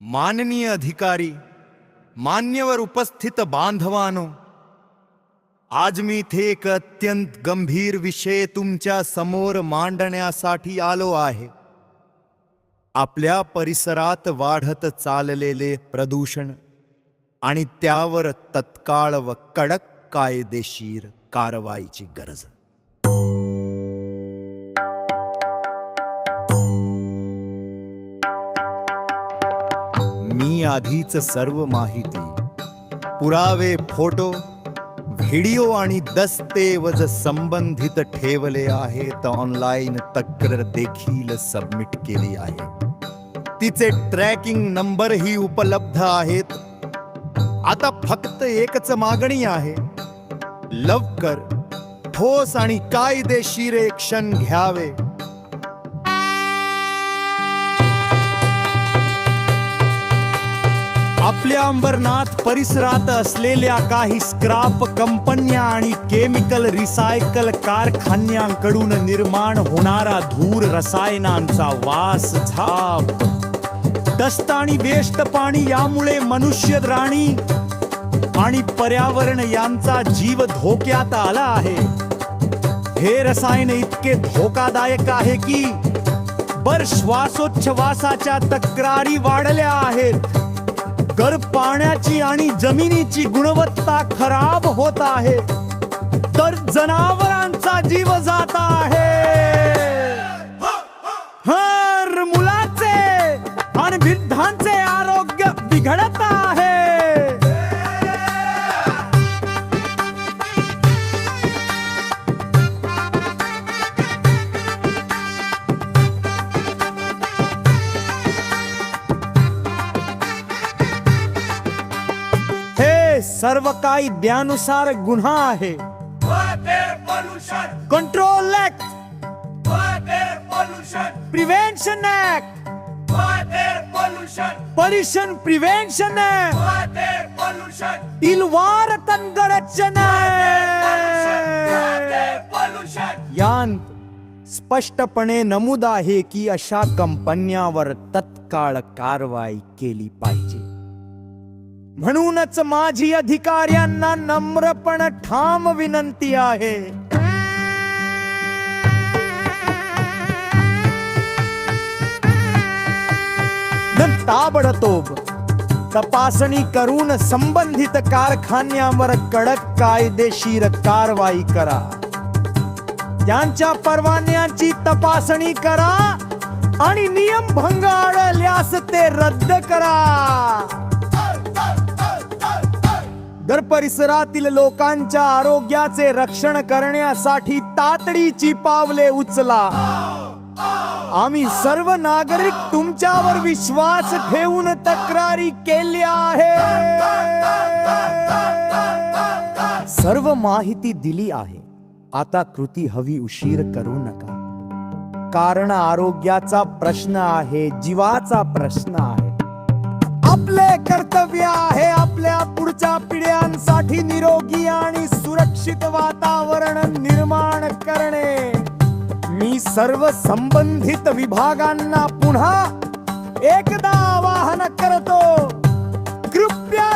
माननीय अधिकारी मान्यवर उपस्थित बांधवानो आज मी इथे एक अत्यंत गंभीर विषय तुमच्यासमोर मांडण्यासाठी आलो आहे आपल्या परिसरात वाढत चाललेले प्रदूषण आणि त्यावर तत्काळ व कडक कायदेशीर कारवाईची गरज आणि आधीच सर्व माहिती. पुरावे फोटो व्हिडिओ आणि दस्तऐवज संबंधित ठेवले आहेत. ऑनलाईन तक्रार देखील सबमिट केली आहे. तिचे ट्रॅकिंग नंबरही उपलब्ध आहेत. आता फक्त एकच मागणी आहे. लवकर ठोस आणि कायदेशीर एक्शन घ्यावे. आपल्या अंबरनाथ परिसरात असलेल्या काही स्क्रॅप कंपन्या आणि केमिकल रिसायकल कारखान्यांकडून निर्माण होणारा धूर रसायनांचा वास झाप. दस्त आणि वेष्ट पाणी यामुळे मनुष्य राणी आणि पर्यावरण यांचा जीव धोक्यात आला आहे. हे रसायन इतके धोकादायक आहे की बर श्वासोच्छवासाच्या तक्रारी वाढल्या आहेत. गर पाण्याची आणि जमिनीची गुणवत्ता खराब होत आहे. तर जनावरांचा जीव जात आहे. हर मुलाचे आणि वृद्धांचे आरोग्य बिघडत आहे. सर्व काही द्यानुसार गुन्हा आहे. Control act prevention act pollution prevention act water pollution, यांत स्पष्टपणे नमूद आहे की अशा कंपन्यावर तत्काळ कारवाई केली पाहिजे म्हणूनच माझी अधिकाऱ्यांना नम्रपण ठाम विनंती आहे. ताबडतोब तपासणी करून संबंधित कारखान्यावर कडक कायदेशीर कारवाई करा. त्यांच्या परवान्यांची तपासणी करा आणि नियम भंग आढळल्यास ते रद्द करा. परिसरातील लोकांच्या आरोग्याचे रक्षण करण्यासाठी तातडीची पावले उचला. आम्ही सर्व नागरिक तुमच्यावर विश्वास ठेवून तक्रारी केल्या आहे सर्व माहिती दिली आहे. आता कृती हवी उशीर करू नका. कारण आरोग्याचा प्रश्न आहे जीवाचा प्रश्न आहे. आपले कर्तव्य आहे आपल्या पुढच्या साठी निरोगी आणि सुरक्षित वातावरण निर्माण करणे. मी सर्व संबंधित विभागांना पुन्हा एकदा आवाहन करतो. कृपया